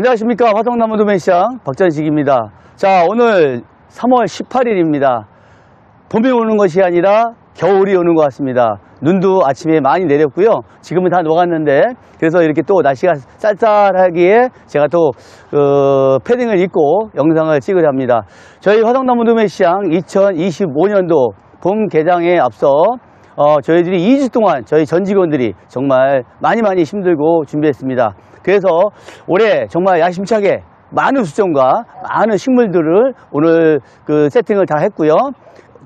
안녕하십니까. 화성나무 도매시장 박전식입니다. 자 오늘 3월 18일입니다. 봄이 오는 것이 아니라 겨울이 오는 것 같습니다. 눈도 아침에 많이 내렸고요. 지금은 다 녹았는데 그래서 이렇게 또 날씨가 쌀쌀하기에 제가 또 어, 패딩을 입고 영상을 찍으려 합니다. 저희 화성나무 도매시장 2025년도 봄 개장에 앞서 어, 저희들이 2주 동안 저희 전 직원들이 정말 많이 많이 힘들고 준비했습니다. 그래서 올해 정말 야심차게 많은 수정과 많은 식물들을 오늘 그 세팅을 다 했고요.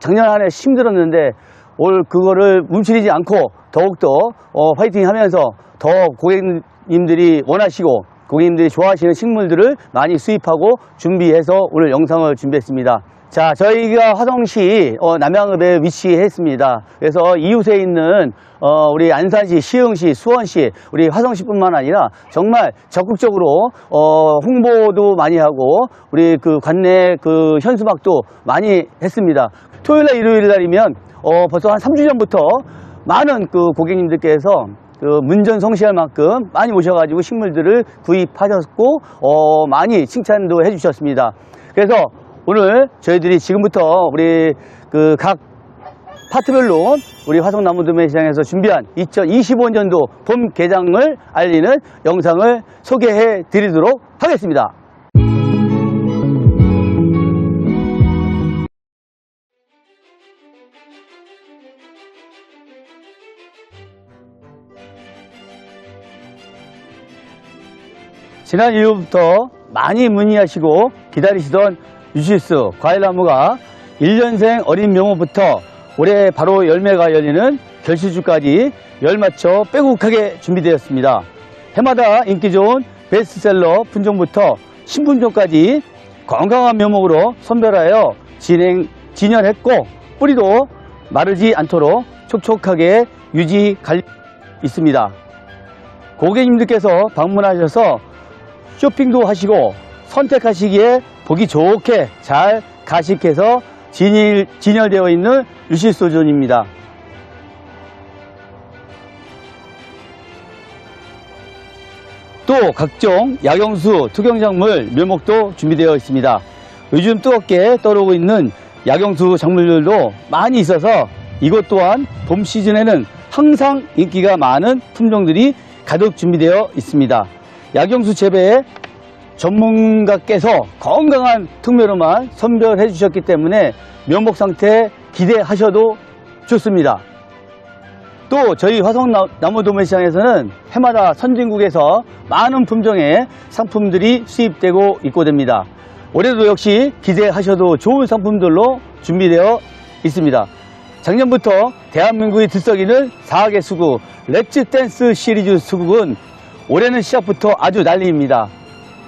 작년 한 해 힘들었는데 올 그거를 움츠리지 않고 더욱더 어, 화이팅 하면서 더 고객님들이 원하시고 고객님들이 좋아하시는 식물들을 많이 수입하고 준비해서 오늘 영상을 준비했습니다. 자, 저희가 화성시 어, 남양읍에 위치했습니다. 그래서 이웃에 있는 어, 우리 안산시, 시흥시, 수원시, 우리 화성시뿐만 아니라 정말 적극적으로 어, 홍보도 많이 하고 우리 그 관내 그 현수막도 많이 했습니다. 토요일날 일요일날이면 어, 벌써 한 3주 전부터 많은 그 고객님들께서 그 문전 성시할 만큼 많이 오셔가지고 식물들을 구입하셨고 어, 많이 칭찬도 해주셨습니다. 그래서 오늘 저희들이 지금부터 우리 그 각 파트별로 우리 화성나무도매 시장에서 준비한 2025년도 봄 개장을 알리는 영상을 소개해 드리도록 하겠습니다. 지난 이후부터 많이 문의하시고 기다리시던 유시스 과일나무가 1년생 어린 명호부터 올해 바로 열매가 열리는 결실주까지 열맞춰 빼곡하게 준비되었습니다. 해마다 인기 좋은 베스트셀러 품종부터 신품종까지 건강한 묘목으로 선별하여 진행, 진열했고 뿌리도 마르지 않도록 촉촉하게 유지 갈 있습니다. 고객님들께서 방문하셔서 쇼핑도 하시고 선택하시기에 보기 좋게 잘 가식해서 진열, 진열되어 있는 유실소존입니다. 또 각종 약용수, 투경작물, 묘목도 준비되어 있습니다. 요즘 뜨겁게 떠오르고 있는 약용수 작물들도 많이 있어서 이것 또한 봄 시즌에는 항상 인기가 많은 품종들이 가득 준비되어 있습니다. 약용수 재배에 전문가께서 건강한 특매로만 선별해 주셨기 때문에 면목 상태 기대하셔도 좋습니다. 또 저희 화성나무도매시장에서는 해마다 선진국에서 많은 품종의 상품들이 수입되고 입고됩니다. 올해도 역시 기대하셔도 좋은 상품들로 준비되어 있습니다. 작년부터 대한민국이 들썩이는 4개 수국 렛츠 댄스 시리즈 수국은 올해는 시작부터 아주 난리입니다.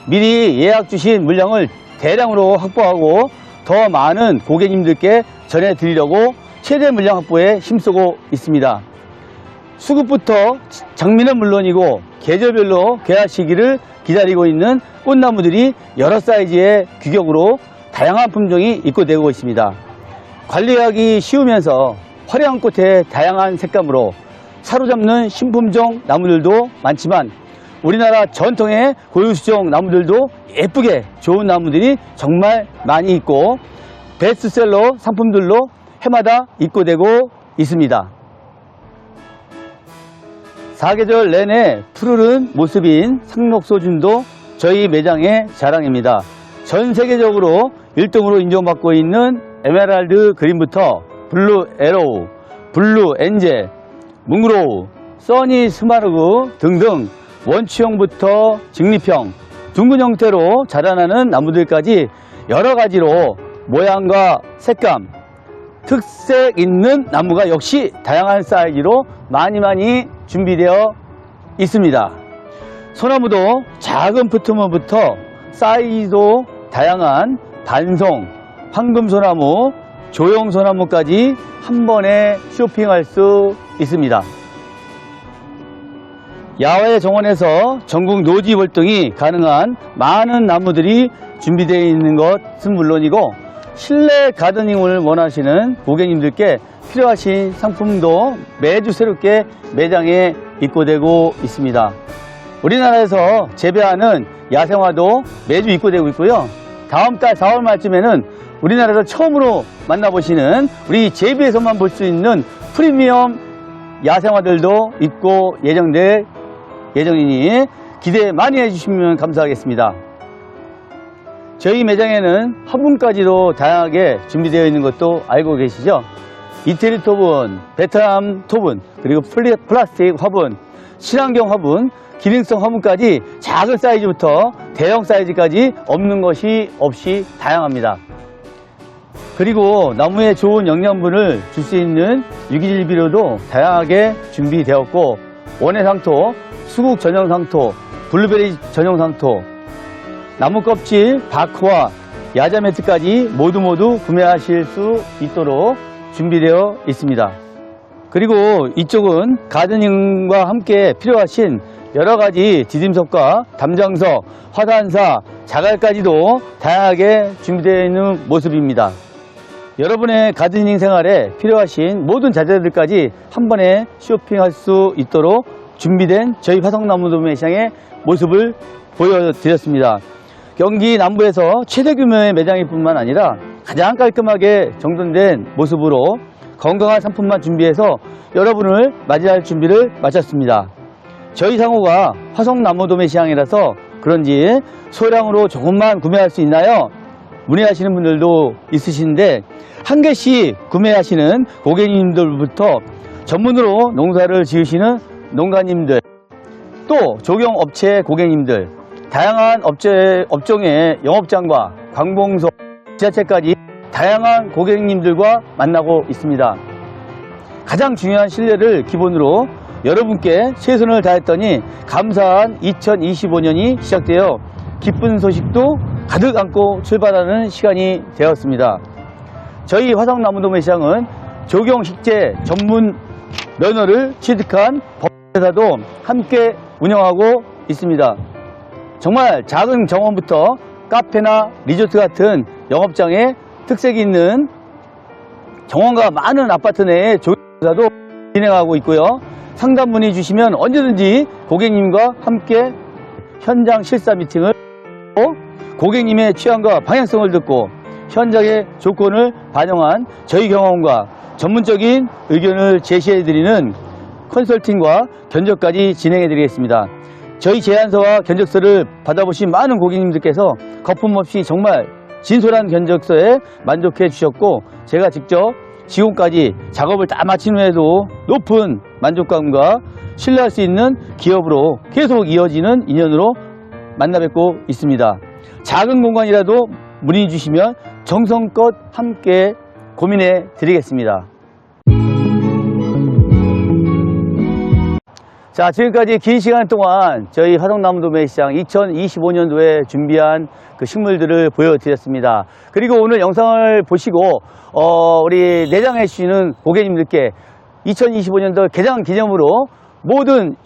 미리 예약 주신 물량을 대량으로 확보하고 더 많은 고객님들께 전해드리려고 최대 물량 확보에 힘쓰고 있습니다. 수급부터 장미는 물론이고 계절별로 개화 시기를 기다리고 있는 꽃나무들이 여러 사이즈의 규격으로 다양한 품종이 입고되고 있습니다. 관리하기 쉬우면서 화려한 꽃의 다양한 색감으로 사로잡는 신품종 나무들도 많지만 우리나라 전통의 고유수종 나무들도 예쁘게 좋은 나무들이 정말 많이 있고 베스트셀러 상품들로 해마다 입고되고 있습니다. 사계절 내내 푸르른 모습인 상록소준도 저희 매장의 자랑입니다. 전 세계적으로 1등으로 인정받고 있는 에메랄드 그린부터 블루 에로우, 블루 엔젤, 뭉그로우, 써니 스마르그 등등 원추형부터 직립형, 둥근 형태로 자라나는 나무들까지 여러 가지로 모양과 색감, 특색 있는 나무가 역시 다양한 사이즈로 많이 많이 준비되어 있습니다. 소나무도 작은 푸트문부터 사이즈도 다양한 단송, 황금소나무, 조형소나무까지 한 번에 쇼핑할 수 있습니다. 야외 정원에서 전국 노지 월등이 가능한 많은 나무들이 준비되어 있는 것은 물론이고 실내 가드닝을 원하시는 고객님들께 필요하신 상품도 매주 새롭게 매장에 입고되고 있습니다. 우리나라에서 재배하는 야생화도 매주 입고되고 있고요. 다음 달 4월 말쯤에는 우리나라에서 처음으로 만나보시는 우리 제비에서만 볼 수 있는 프리미엄 야생화들도 입고 예정될 예정이니 기대 많이 해주시면 감사하겠습니다. 저희 매장에는 화분까지도 다양하게 준비되어 있는 것도 알고 계시죠? 이태리 토분, 베트남 토분, 그리고 플라스틱 화분, 친환경 화분, 기능성 화분까지 작은 사이즈부터 대형 사이즈까지 없는 것이 없이 다양합니다. 그리고 나무에 좋은 영양분을 줄 수 있는 유기질 비료도 다양하게 준비되었고 원예 상토, 수국 전용 상토, 블루베리 전용 상토, 나무 껍질, 바크와 야자 매트까지 모두 모두 구매하실 수 있도록 준비되어 있습니다. 그리고 이쪽은 가드닝과 함께 필요하신 여러 가지 디딤석과 담장석, 화단사, 자갈까지도 다양하게 준비되어 있는 모습입니다. 여러분의 가드닝 생활에 필요하신 모든 자재들까지 한 번에 쇼핑할 수 있도록 준비된 저희 화성나무 도매시장의 모습을 보여드렸습니다. 경기 남부에서 최대 규모의 매장일 뿐만 아니라 가장 깔끔하게 정돈된 모습으로 건강한 상품만 준비해서 여러분을 맞이할 준비를 마쳤습니다. 저희 상호가 화성나무 도매시장이라서 그런지 소량으로 조금만 구매할 수 있나요? 문의하시는 분들도 있으신데 한 개씩 구매하시는 고객님들부터 전문으로 농사를 지으시는 농가님들 또 조경업체 고객님들 다양한 업체, 업종의 영업장과 관공서 지자체까지 다양한 고객님들과 만나고 있습니다. 가장 중요한 신뢰를 기본으로 여러분께 최선을 다했더니 감사한 2025년이 시작되어 기쁜 소식도 가득 안고 출발하는 시간이 되었습니다. 저희 화성나무도매 시장은 조경식재 전문 면허를 취득한 법회사도 함께 운영하고 있습니다. 정말 작은 정원부터 카페나 리조트 같은 영업장에 특색이 있는 정원과 많은 아파트 내에 조경사도 진행하고 있고요. 상담 문의 주시면 언제든지 고객님과 함께 현장 실사 미팅을 하 고 고객님의 취향과 방향성을 듣고 현장의 조건을 반영한 저희 경험과 전문적인 의견을 제시해 드리는 컨설팅과 견적까지 진행해 드리겠습니다. 저희 제안서와 견적서를 받아보신 많은 고객님들께서 거품 없이 정말 진솔한 견적서에 만족해 주셨고 제가 직접 지금까지 작업을 다 마친 후에도 높은 만족감과 신뢰할 수 있는 기업으로 계속 이어지는 인연으로 만나 뵙고 있습니다. 작은 공간이라도 문의 주시면 정성껏 함께 고민해 드리겠습니다. 자, 지금까지 긴 시간 동안 저희 화성나무 도매 시장 2025년도에 준비한 그 식물들을 보여드렸습니다. 그리고 오늘 영상을 보시고, 어, 우리 내장해 주시는 고객님들께 2025년도 개장 기념으로 모든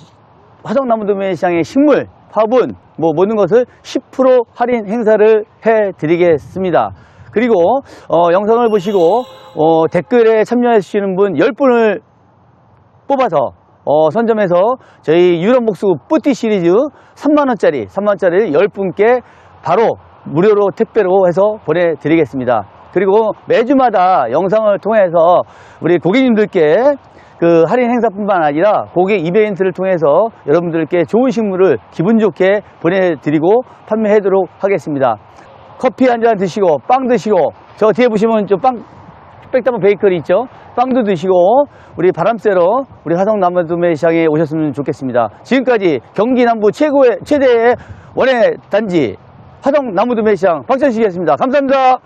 화성나무 도매 시장의 식물, 화분, 뭐 모든 것을 10% 할인 행사를 해 드리겠습니다. 그리고, 어, 영상을 보시고, 어, 댓글에 참여해 주시는 분 10분을 뽑아서 어, 선점해서 저희 유럽 목수 뿌띠 시리즈 3만원짜리, 3만원짜리 10분께 바로 무료로 택배로 해서 보내드리겠습니다. 그리고 매주마다 영상을 통해서 우리 고객님들께 그 할인 행사뿐만 아니라 고객 이벤트를 통해서 여러분들께 좋은 식물을 기분 좋게 보내드리고 판매하도록 하겠습니다. 커피 한 잔 드시고 빵 드시고 저 뒤에 보시면 저빵 빽다운 베이커리 있죠? 빵도 드시고 우리 바람 쐬러 우리 화성 남도매 시장에 오셨으면 좋겠습니다. 지금까지 경기 남부 최고의 최대의 원예 단지 화성 나무도매 시장 박찬식이었습니다. 감사합니다.